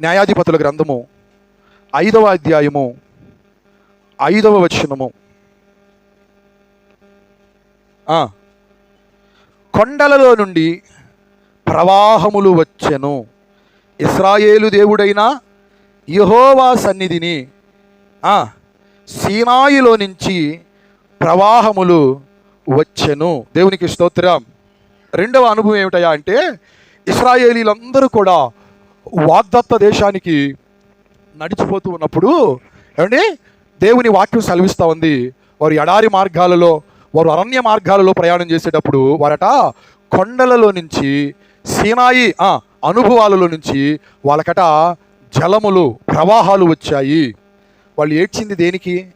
న్యాయాధిపతుల గ్రంథము ఐదవ అధ్యాయము ఐదవ వచనము. కొండలలో నుండి ప్రవాహములు వచ్చెను. ఇస్రాయేలు దేవుడైన యహోవా సన్నిధిని సీనాయిలో నుంచి ప్రవాహములు వచ్చెను. దేవునికి స్తోత్రం. రెండవ అనుభవం ఏమిటయా అంటే ఇస్రాయేలీలందరూ కూడా వాగ్దత్త దేశానికి నడిచిపోతూ ఉన్నప్పుడు ఏమండి? దేవుని వాక్యం సెలవిస్తూ ఉంది. వారు ఎడారి మార్గాలలో వారు అరణ్య మార్గాలలో ప్రయాణం చేసేటప్పుడు వారట కొండలలో నుంచి సీనాయి అనుభవాలలో నుంచి వాళ్ళకట జలములు ప్రవాహాలు వచ్చాయి. వాళ్ళు ఏడ్చింది దేనికి?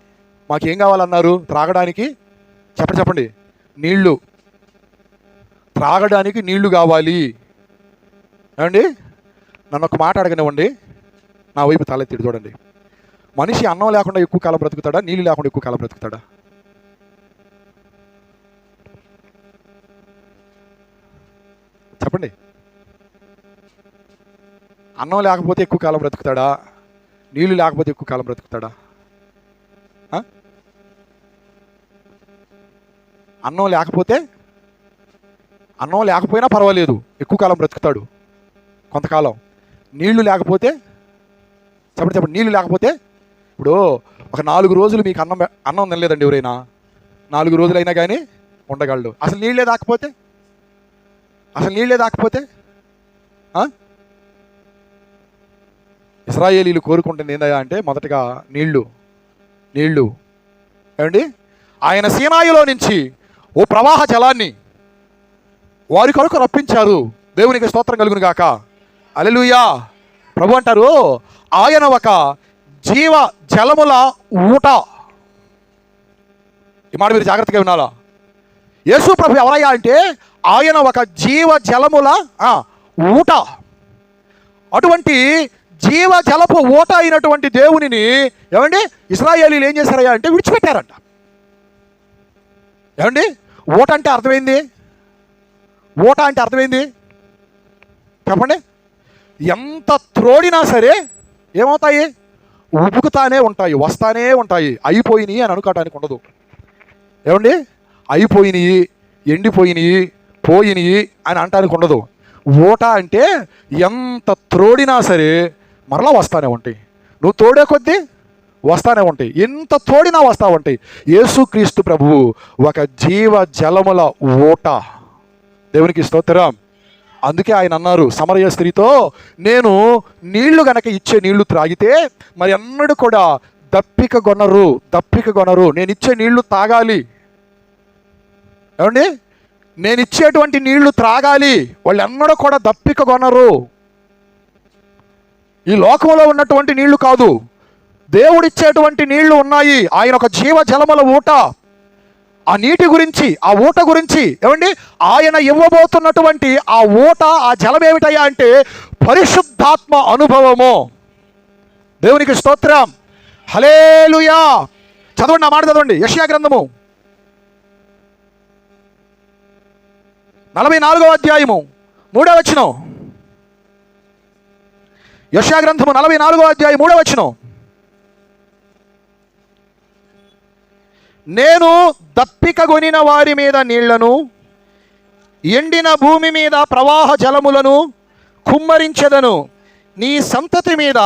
మాకేం కావాలన్నారు? త్రాగడానికి? చెప్పండి చెప్పండి. నీళ్ళు. త్రాగడానికి నీళ్ళు కావాలి. ఏమండి? నన్ను ఒక మాట అడగనివ్వండి. నా వైపు తలెత్తిడు చూడండి. మనిషి అన్నం లేకుండా ఎక్కువ కాలం బ్రతుకుతాడా? నీళ్ళు లేకుండా ఎక్కువ కాలం బ్రతుకుతాడా? చెప్పండి. అన్నం లేకపోతే ఎక్కువ కాలం బ్రతుకుతాడా? నీళ్ళు లేకపోతే ఎక్కువ కాలం బ్రతుకుతాడా? అన్నం లేకపోతే? అన్నం లేకపోయినా పర్వాలేదు. ఎక్కువ కాలం బ్రతుకుతాడు. కొంతకాలం. నీళ్ళు లేకపోతే చెప్పండి చెప్పండి నీళ్ళు లేకపోతే ఇప్పుడు ఒక నాలుగు రోజులు మీకు అన్నం అన్నం తినలేదండి ఎవరైనా. నాలుగు రోజులైనా కానీ ఉండగలడు. అసలు నీళ్ళే దాకపోతే అసలు నీళ్ళే దాకపోతే ఇస్రాయేలీలు కోరుకుంటుంది ఏందా అంటే మొదటగా నీళ్ళు నీళ్ళు. ఏమండి? ఆయన సీనాయిలో నుంచి ఓ ప్రవాహ జలాన్ని వారి కొరకు రప్పించారు. దేవునికి స్తోత్రం కలుగును గాక అలెలుయా. ప్రభు అంటారు ఆయన ఒక జీవ జలముల ఊట. ఈ మాట మీరు జాగ్రత్తగా వినాలా? యేసు ప్రభు ఎవరయ్యా అంటే ఆయన ఒక జీవ జలముల ఊట. అటువంటి జీవ జలపు ఊట అయినటువంటి దేవునిని ఏమండి ఇస్రాయేలీలు ఏం చేశారయ్యా అంటే విడిచిపెట్టారంట. ఏమండి ఊట అంటే అర్థమైంది? ఊట అంటే అర్థమైంది? చెప్పండి. ఎంత త్రోడినా సరే ఏమవుతాయి? ఉబుకుతానే ఉంటాయి వస్తానే ఉంటాయి. అయిపోయినాయి అని అనుకోవటానికి ఉండదు. ఏమండి? అయిపోయినాయి ఎండిపోయినాయి పోయినాయి అని అనటానికి ఉండదు. ఊట అంటే ఎంత త్రోడినా సరే మరలా వస్తానే ఉంటాయి. నువ్వు తోడే కొద్దీ వస్తానే ఉంటాయి. ఎంత తోడినా వస్తా ఉంటాయి. యేసుక్రీస్తు ప్రభువు ఒక జీవ జలముల ఊట దేవునికి స్తోత్రం. అందుకే ఆయన అన్నారు సమరయ స్త్రీతో నేను నీళ్ళు గనక ఇచ్చే నీళ్ళు త్రాగితే మరి అన్నడు కూడా దప్పిక కొనరు దప్పిక కొనరు నేను ఇచ్చే నీళ్ళు తాగాలి ఏమండి? నేను ఇచ్చేటువంటి నీళ్ళు త్రాగాలి. వాళ్ళు ఎన్నడూ కూడా దప్పిక కొనరు ఈ లోకంలో ఉన్నటువంటి నీళ్ళు కాదు. దేవుడిచ్చేటువంటి నీళ్ళు ఉన్నాయి. ఆయన ఒక జీవ జలముల ఊట. ఆ నీటి గురించి ఆ ఊట గురించి ఏమండి? ఆయన ఇవ్వబోతున్నటువంటి ఆ ఊట ఆ జలం ఏమిటయ్యా అంటే పరిశుద్ధాత్మ అనుభవము. దేవునికి స్తోత్రం. హలేలుయా చదవండి ఆ మాట చదవండి. యషియా గ్రంథము. నలభై నాలుగవ అధ్యాయము. మూడవ వచ్చినం యషియా గ్రంథము నలభై నాలుగవ అధ్యాయం మూడవ వచనం. నేను దప్పికగొనిన వారి మీద నీళ్ళను ఎండిన భూమి మీద ప్రవాహ జలములను కుమ్మరించెదను. నీ సంతతి మీద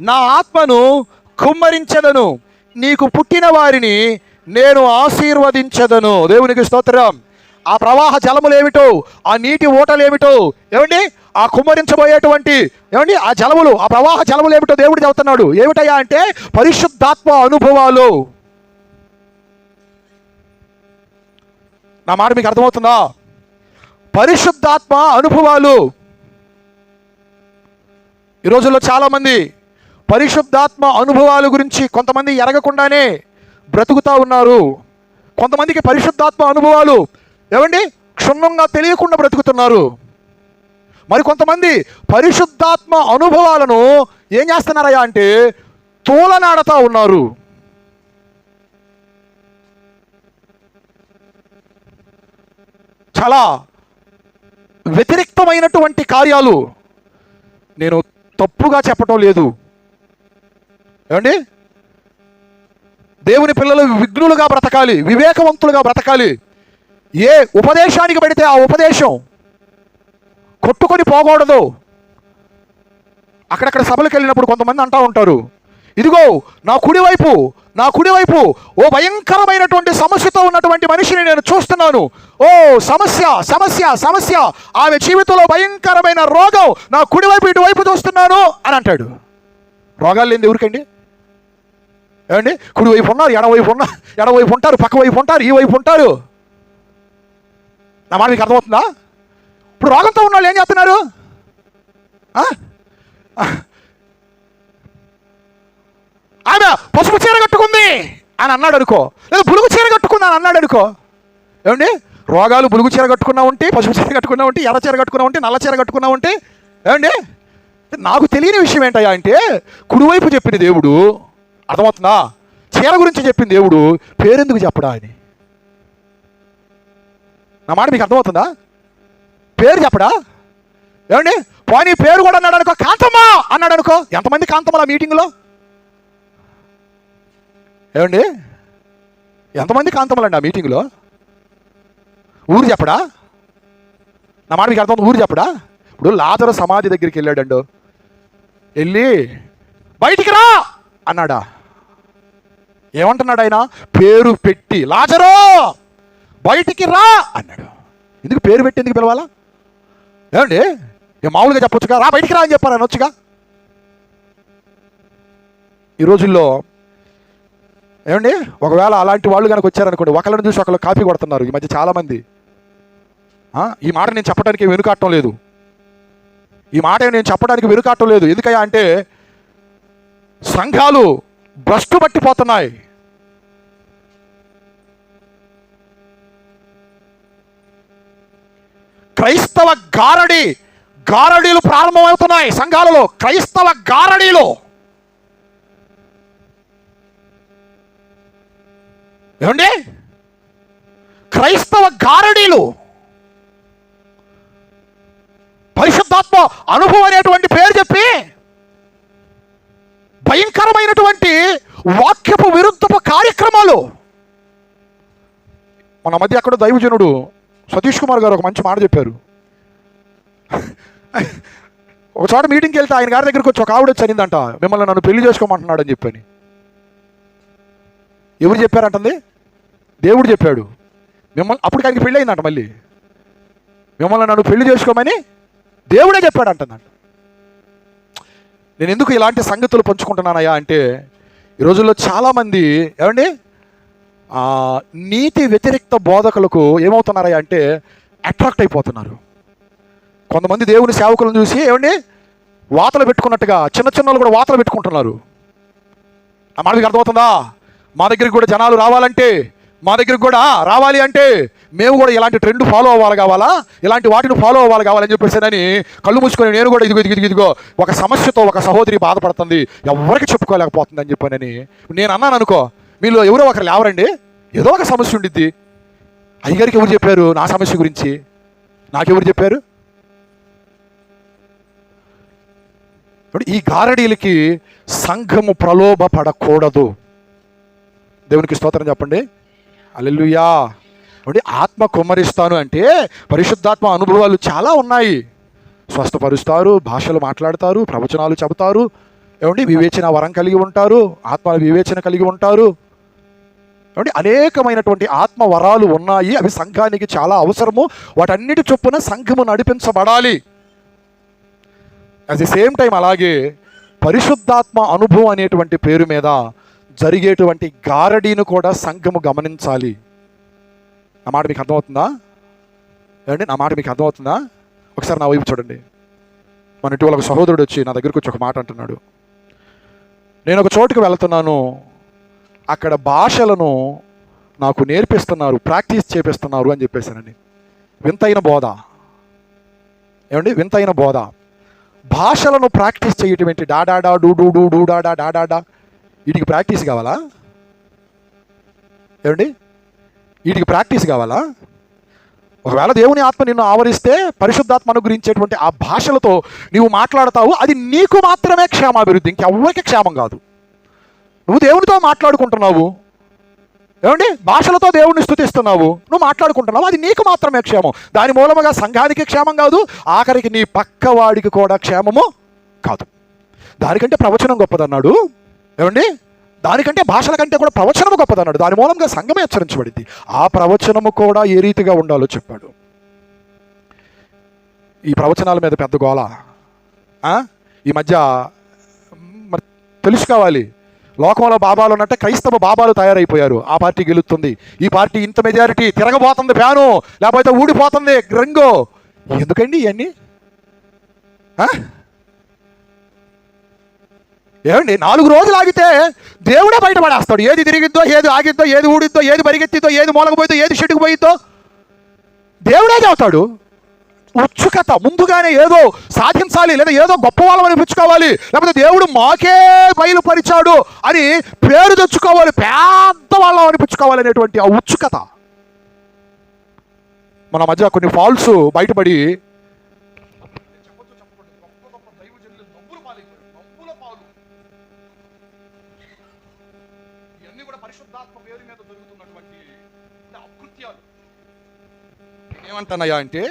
నా ఆత్మను కుమ్మరించెదను. నీకు పుట్టిన వారిని నేను ఆశీర్వదించదను. దేవునికి స్తోత్రం. ఆ ప్రవాహ జలములు ఏమిటో ఆ నీటి ఓటలు ఏమిటో ఏమండి? ఆ కుమ్మరించబోయేటువంటి ఏమండి? ఆ జలములు ఆ ప్రవాహ జలములు ఏమిటో దేవుడు చెబుతున్నాడు. ఏమిటయ్యా అంటే పరిశుద్ధాత్మ అనుభవాలు. నా మాట మీకు అర్థమవుతుందా? పరిశుద్ధాత్మ అనుభవాలు. ఈ రోజుల్లో చాలామంది పరిశుద్ధాత్మ అనుభవాల గురించి కొంతమంది ఎరగకుండానే బ్రతుకుతా ఉన్నారు. కొంతమందికి పరిశుద్ధాత్మ అనుభవాలు ఏమండి? క్షుణ్ణంగా తెలియకుండా బ్రతుకుతున్నారు. మరి కొంతమంది పరిశుద్ధాత్మ అనుభవాలను ఏం చేస్తున్నారయ్యా అంటే తోలనాడతా ఉన్నారు. చాలా వ్యతిరేక్తమైనటువంటి కార్యాలు నేను తప్పుగా చెప్పటం లేదు. ఏమండి? దేవుని పిల్లలు విఘ్నులుగా బ్రతకాలి వివేకవంతులుగా బ్రతకాలి. ఏ ఉపదేశానికి పెడితే ఆ ఉపదేశం కొట్టుకొని పోకూడదు. అక్కడక్కడ సభలకు వెళ్ళినప్పుడు కొంతమంది అంటూ ఉంటారు ఇదిగో నా కుడివైపు నా కుడివైపు ఓ భయంకరమైనటువంటి సమస్యతో ఉన్నటువంటి మనిషిని నేను చూస్తున్నాను. ఓ సమస్య సమస్య సమస్య. ఆమె జీవితంలో భయంకరమైన రోగం నా కుడివైపు ఇటువైపు చూస్తున్నాను అని అంటాడు. రోగాలు లేని ఎవరికండి? ఏమండి? కుడివైపు ఉన్నారు ఎడవైపు ఉన్నారు ఎడవైపు ఉంటారు పక్క వైపు ఉంటారు ఈ వైపు ఉంటారు. నా మాట మీకు అర్థమవుతుందా? ఇప్పుడు రోగంతో ఉన్న వాళ్ళు ఏం చేస్తున్నారు? ఆమె పసుపు చీర కట్టుకుంది అని అన్నాడు అనుకో. లేదా బులుగు చీర కట్టుకుంది అని అన్నాడు అనుకో. ఏమండి? రోగాలు బులుగు చీర కట్టుకున్నా ఉంటే పసుపు చీర కట్టుకున్నా ఉంటే ఎర్ర చీర కట్టుకున్నా ఉంటే నల్ల చీర కట్టుకున్నా ఉంటే ఏమండి? నాకు తెలియని విషయం ఏంటయ్యా అంటే కుడివైపు చెప్పిన దేవుడు అర్థమవుతుందా? చీర గురించి చెప్పిన దేవుడు పేరెందుకు చెప్పడా అని? నా మాట మీకు అర్థమవుతుందా? పేరు చెప్పడా? ఏమండి? పోనీ పేరు కూడా అన్నాడు అనుకో కాంతమ్మ! అన్నాడు అనుకో. ఎంతమంది కాంతమ్మల మీటింగ్లో ఏమండి? ఎంతమంది కాంతమ్మలండి ఆ మీటింగ్లో? ఊరు చెప్పడా? నా మాట మీకు అర్థం ఊరు చెప్పడా? ఇప్పుడు లాజరు సమాధి దగ్గరికి వెళ్ళాడండు. వెళ్ళి బయటికి రా! అన్నాడా. ఏమంటున్నాడు ఆయన? పేరు పెట్టి లాజరు! బయటికి రా! అన్నాడు. ఎందుకు పేరు పెట్టి ఎందుకు పిలవాలా? ఏమండి? ఏ మామూలుగా చెప్పొచ్చుగా? రా బయటికి రా అని చెప్పారు అనొచ్చుగా ఈ రోజుల్లో ఏమండి? ఒకవేళ అలాంటి వాళ్ళు కనుక వచ్చారనుకోండి ఒకళ్ళని చూసి ఒకళ్ళు కాపీ కొడుతున్నారు. ఈ మధ్య చాలామంది ఈ మాట నేను చెప్పడానికి వెనుకాటం లేదు. ఈ మాట నేను చెప్పడానికి వెనుకాటం లేదు. ఎందుకయ్యా అంటే సంఘాలు భ్రష్టు పట్టిపోతున్నాయి క్రైస్తవ గారడి గారడీలు ప్రారంభమవుతున్నాయి సంఘాలలో. క్రైస్తవ గారడీలో. ఏమండి? క్రైస్తవ గారడీలు పరిశుద్ధాత్మ అనుభవం అనేటువంటి పేరు చెప్పి భయంకరమైనటువంటి వాక్యపు విరుద్ధపు కార్యక్రమాలు. మన మధ్య అక్కడ దైవజనుడు సతీష్ కుమార్ గారు ఒక మంచి మాట చెప్పారు. ఒకసారి మీటింగ్కి వెళ్తే ఆయన గారి దగ్గరికి వచ్చి ఒక ఆవిడ చనిందంట మిమ్మల్ని నన్ను పెళ్ళి చేసుకోమంటున్నాడని అని చెప్పని. ఎవరు చెప్పారంటుంది దేవుడు చెప్పాడు. మిమ్మల్ని అప్పుడు ఆయనకి పెళ్ళి అయిందంట మళ్ళీ. మిమ్మల్ని నన్ను పెళ్ళి చేసుకోమని దేవుడే చెప్పాడు అంటుందంట నేను ఎందుకు ఇలాంటి సంగతులు పంచుకుంటున్నానయ్యా అంటే ఈ రోజుల్లో చాలామంది ఏమండి నీతి వ్యతిరేక్త బోధకులకు ఏమవుతున్నారయ్యా అంటే అట్రాక్ట్ అయిపోతున్నారు. కొంతమంది దేవుని సేవకులను చూసి ఏమండి వాతలు పెట్టుకున్నట్టుగా చిన్న చిన్నలు కూడా వాతలు పెట్టుకుంటున్నారు. ఆ మాట మీకు అర్థమవుతుందా? మా దగ్గరికి కూడా జనాలు రావాలంటే మా దగ్గరికి కూడా రావాలి అంటే మేము కూడా ఇలాంటి ట్రెండ్ ఫాలో అవ్వాలి కావాలా? ఇలాంటి వాటిని ఫాలో అవ్వాలి కావాలని చెప్పేసానని కళ్ళు మూసుకొని నేను కూడా ఇదిగో ఇదిగో ఇదిగో ఒక సమస్యతో ఒక సహోదరి బాధపడుతుంది. ఎవరికి చెప్పుకోలేకపోతుంది అని చెప్పానని నేను అన్నాను అనుకో మీలో ఎవరో ఒకరు లేవరండి. ఏదో ఒక సమస్య ఉండిద్ది. అయ్యగారికి ఎవరు చెప్పారు నా సమస్య గురించి? నాకెవరు చెప్పారు? ఇప్పుడు ఈ గారడీలకి సంఘము ప్రలోభపడకూడదు. దేవునికి స్తోత్రం చెప్పండి. అల్లెలుయా అంటే ఆత్మ కుమ్మరిస్తాను అంటే పరిశుద్ధాత్మ అనుభవాలు చాలా ఉన్నాయి. స్వస్థపరుస్తారు భాషలు మాట్లాడతారు ప్రవచనాలు చెబుతారు. ఏమండి వివేచన వరం కలిగి ఉంటారు ఆత్మ వివేచన కలిగి ఉంటారు. ఏమండి అనేకమైనటువంటి ఆత్మ వరాలు ఉన్నాయి. అవి సంఘానికి చాలా అవసరము. వాటన్నిటి చొప్పున సంఘము నడిపించబడాలి. అట్ ది సేమ్ టైం అలాగే పరిశుద్ధాత్మ అనుభవం అనేటువంటి పేరు మీద జరిగేటువంటి గారడీను కూడా సంఘము గమనించాలి. నా మాట మీకు అర్థమవుతుందా? ఏమండి? నా మాట మీకు అర్థమవుతుందా? ఒకసారి నా వైపు చూడండి. మన ఇటీవల ఒక సహోదరుడు వచ్చి నా దగ్గరకు వచ్చి ఒక మాట అంటున్నాడు. నేను ఒక చోటుకు వెళ్తున్నాను. అక్కడ భాషలను నాకు నేర్పిస్తున్నారు ప్రాక్టీస్ చేపిస్తున్నారు అని చెప్పేసానండి. వింతైన బోధ. ఏమండి? వింతైన బోధ. భాషలను ప్రాక్టీస్ చేయటం ఏంటి? డాడా డూ డూ డూ డూ డాడా డాడా వీటికి ప్రాక్టీస్ కావాలా? ఏమండి? వీటికి ప్రాక్టీస్ కావాలా? ఒకవేళ దేవుని ఆత్మ నిన్ను ఆవరిస్తే పరిశుద్ధాత్మ అనుగ్రహించేటువంటి ఆ భాషలతో నీవు మాట్లాడతావు అది నీకు మాత్రమే క్షేమాభివృద్ధి ఇంకెవ్వరికి క్షేమం కాదు. నువ్వు దేవునితో మాట్లాడుకుంటున్నావు. ఏమండి? భాషలతో దేవుడిని స్థుతిస్తున్నావు. నువ్వు మాట్లాడుకుంటున్నావు అది నీకు మాత్రమే క్షేమం. దాని మూలముగా సంఘానికి క్షేమం కాదు ఆఖరికి నీ పక్కవాడికి కూడా క్షేమము కాదు. దానికంటే ప్రవచనం గొప్పదన్నాడు. ఏమండి? దానికంటే భాషల కంటే కూడా ప్రవచనము గొప్పదన్నాడు. దాని మూలంగా సంఘమే హెచ్చరించబడింది ఆ ప్రవచనము కూడా ఏ రీతిగా ఉండాలో చెప్పాడు. ఈ ప్రవచనాల మీద పెద్ద గోళ ఈ మధ్య మరి తెలుసుకోవాలి లోకంలో బాబాలు ఉన్నట్టే క్రైస్తవ బాబాలు తయారైపోయారు. ఆ పార్టీ గెలుస్తుంది. ఈ పార్టీ ఇంత మెజారిటీ తిరగబోతుంది ఫ్యాను లేకపోతే ఊడిపోతుంది రంగు. ఎందుకండి ఇవన్నీ ఏమండి నాలుగు రోజులు ఆగితే దేవుడే బయటపడేస్తాడు. ఏది తిరిగిద్దో ఏది ఆగిద్దో ఏది ఊడిద్దో ఏది పరిగెత్తిద్దో ఏది మూలకపోయిద్దో ఏది షెట్టుకు పోయిద్దో దేవుడే చెబుతాడు ఉత్సుకత ముందుగానే ఏదో సాధించాలి లేదా ఏదో గొప్ప వాళ్ళం అనిపించుకోవాలి లేకపోతే దేవుడు మాకే బయలుపరిచాడు అని పేరు తెచ్చుకోవాలి పెద్ద వాళ్ళం అనిపించుకోవాలి అనేటువంటి ఆ ఉత్సుకత. మన మధ్య కొన్ని ఫాల్స్ బయటపడి ఏమంటున్నాయా అంటే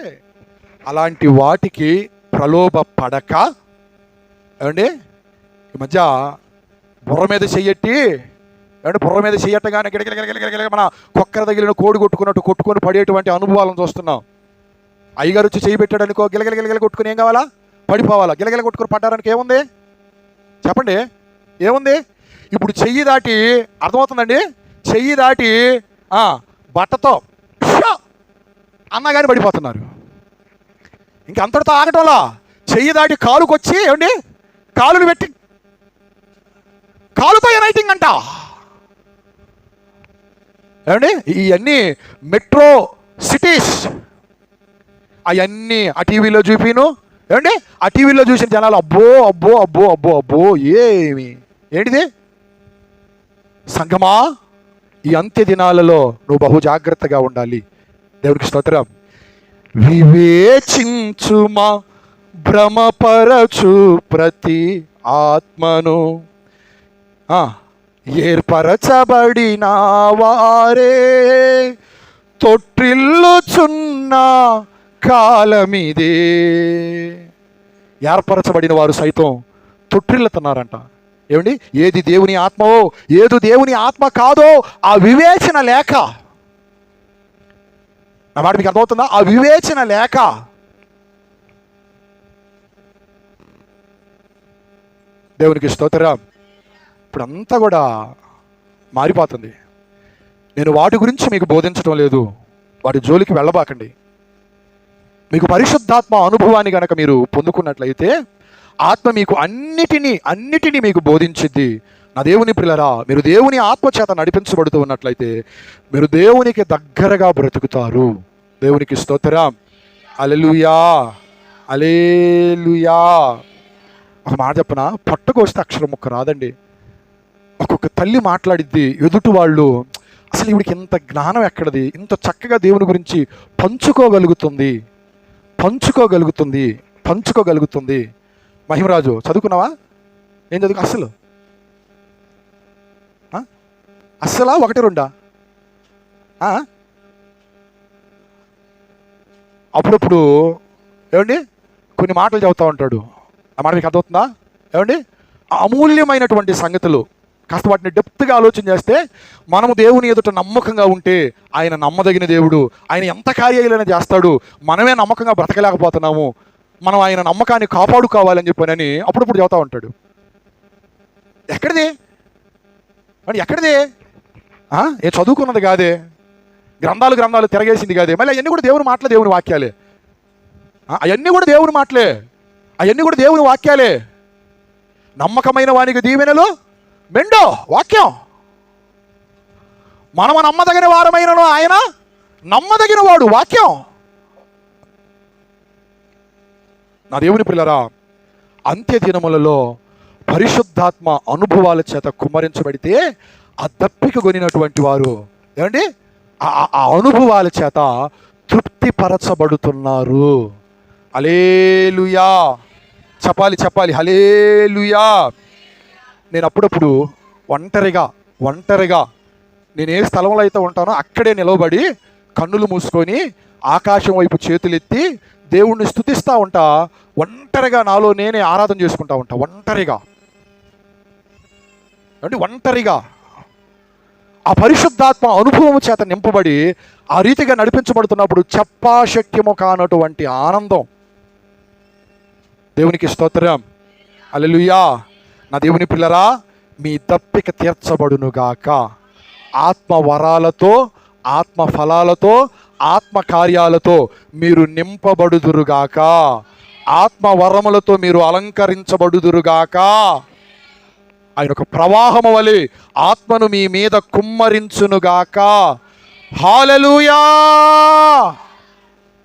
అలాంటి వాటికి ప్రలోభ పడక. ఏమండి? ఈ మధ్య బుర్ర మీద చెయ్యట్టి ఏమంటే బుర్ర మీద చెయ్యట్టగానే గిడగిడగిడగిడగిడ మన కుక్కర తగిలిన కోడి కొట్టుకున్నట్టు కొట్టుకొని పడేటువంటి అనుభవాలను చూస్తున్నాం. అయ్యగారు వచ్చి చెయ్యి పెట్టాడు అనుకో గిలగిలగిలగిల కొట్టుకుని ఏం కావాలా? పడిపోవాలా? గిలగిల కొట్టుకుని పడ్డారానికి ఏముంది? చెప్పండి ఏముంది? ఇప్పుడు చెయ్యి దాటి అర్థమవుతుందండి? చెయ్యి దాటి బట్టతో షో పడిపోతున్నారు. ఇంక అంతటితో ఆగటంలా చెయ్యి దాటి కాలుకొచ్చి ఏమండి? కాలుని పెట్టి కాలుతో ఎనైటింగ్ అంట? ఏమండి? ఇవన్నీ మెట్రో సిటీస్ అవన్నీ ఆ టీవీలో చూపిను. ఏమండి? ఆ టీవీలో చూసిన జనాలు అబ్బో అబ్బో అబ్బో అబ్బో అబ్బో ఏమి? ఏంటిది? సంగమా? ఈ అంత్య దినాలలో నువ్వు బహు జాగ్రత్తగా ఉండాలి. దేవుడికి స్తోత్రం. వివేచించుమా భ్రమపరచు ప్రతి ఆత్మను. ఆ, ఏర్పరచబడిన వారే తొట్టిల్లుచున్న కాలమిదే. ఏర్పరచబడిన వారు సైతం తొట్టిల్లుతున్నారంట. ఏమండి? ఏది దేవుని ఆత్మవో ఏది దేవుని ఆత్మ కాదో ఆ వివేచన లేక నా మాట మీకు అర్థమవుతుందా? ఆ వివేచన లేక. దేవునికి స్తోత్రం. ఇప్పుడు అంతా కూడా మారిపోతుంది. నేను వాటి గురించి మీకు బోధించడం లేదు. వాటి జోలికి వెళ్ళబాకండి. మీకు పరిశుద్ధాత్మ అనుభవాన్ని కనుక మీరు పొందుకున్నట్లయితే ఆత్మ మీకు అన్నిటినీ అన్నిటినీ మీకు బోధించిద్ది. నా దేవుని పిల్లరా మీరు దేవుని ఆత్మచేత నడిపించబడుతూ ఉన్నట్లయితే మీరు దేవునికి దగ్గరగా బ్రతుకుతారు. దేవునికి స్తోత్రం. అలెలుయా అలేలుయా ఒక మాట చెప్పన? పట్టుకొస్తే అక్షరం ముక్క రాదండి. ఒక్కొక్క తల్లి మాట్లాడిద్ది ఎదుటి వాళ్ళు అసలు ఇవిడికి ఇంత జ్ఞానం ఎక్కడది? ఇంత చక్కగా దేవుని గురించి పంచుకోగలుగుతుంది. పంచుకోగలుగుతుంది. పంచుకోగలుగుతుంది. మహిమరాజు చదువుకున్నావా? ఏం చదువుకు అసలు ఆ? అస్సలా ఒకటి రెండా? అప్పుడప్పుడు ఏమండి? కొన్ని మాటలు చెబుతూ ఉంటాడు. ఆ మాట మీకు అర్థమవుతుందా? ఏమండి? ఆ అమూల్యమైనటువంటి సంగతులు. కాస్త వాటిని డెప్త్గా ఆలోచన చేస్తే మనము దేవుని ఎదుట నమ్మకంగా ఉంటే ఆయన నమ్మదగిన దేవుడు. ఆయన ఎంత కార్యాలైనా చేస్తాడు. మనమే నమ్మకంగా బ్రతకలేకపోతున్నాము. మనం ఆయన నమ్మకాన్ని కాపాడుకోవాలని చెప్పానని అప్పుడప్పుడు చెబుతూ ఉంటాడు. ఎక్కడిది? మరి ఎక్కడిది? ఏ చదువుకున్నది కాదే? గ్రంథాలు గ్రంథాలు తిరగేసింది కాదే? మళ్ళీ అవన్నీ కూడా దేవుని మాటలే దేవుని వాక్యాలే. అవన్నీ కూడా దేవుని మాటలే. అవన్నీ కూడా దేవుని వాక్యాలే. నమ్మకమైన వానికి దీవెనలు మెండో వాక్యం. మనము నమ్మదగిన వారమైనను ఆయన నమ్మదగిన వాడు వాక్యం. నా దేవుని పిల్లరా అంత్య దినములలో పరిశుద్ధాత్మ అనుభవాల చేత కుమ్మరించబడితే ఆ దప్పిక కొనినటువంటి వారు ఏమండి? ఆ- ఆ- అనుభవాల చేత తృప్తిపరచబడుతున్నారు. అలేలుయా చెప్పాలి చెప్పాలి. హలేలుయా నేను అప్పుడప్పుడు ఒంటరిగా ఒంటరిగా నేను ఏ స్థలంలో అయితే ఉంటానో అక్కడే నిలవబడి కన్నులు మూసుకొని ఆకాశం వైపు చేతులెత్తి దేవుణ్ణి స్థుతిస్తూ ఉంటా. ఒంటరిగా నాలో నేనే ఆరాధన చేసుకుంటా ఉంటా. ఒంటరిగా. అంటే ఒంటరిగా. ఆ పరిశుద్ధాత్మ అనుభవం చేత నింపబడి ఆ రీతిగా నడిపించబడుతున్నప్పుడు చెప్పాశక్యము కానటువంటి ఆనందం. దేవునికి స్తోత్రం. అలెలుయా నా దేవుని పిల్లరా మీ తప్పిక తీర్చబడునుగాక. ఆత్మ వరాలతో ఆత్మ ఫలాలతో ఆత్మ కార్యాలతో మీరు నింపబడుదురుగాక. ఆత్మ వరములతో మీరు అలంకరించబడుదురుగాక. ఆయన ఒక ప్రవాహము వలె ఆత్మను మీ మీద కుమ్మరించునుగాక. హాలలుయా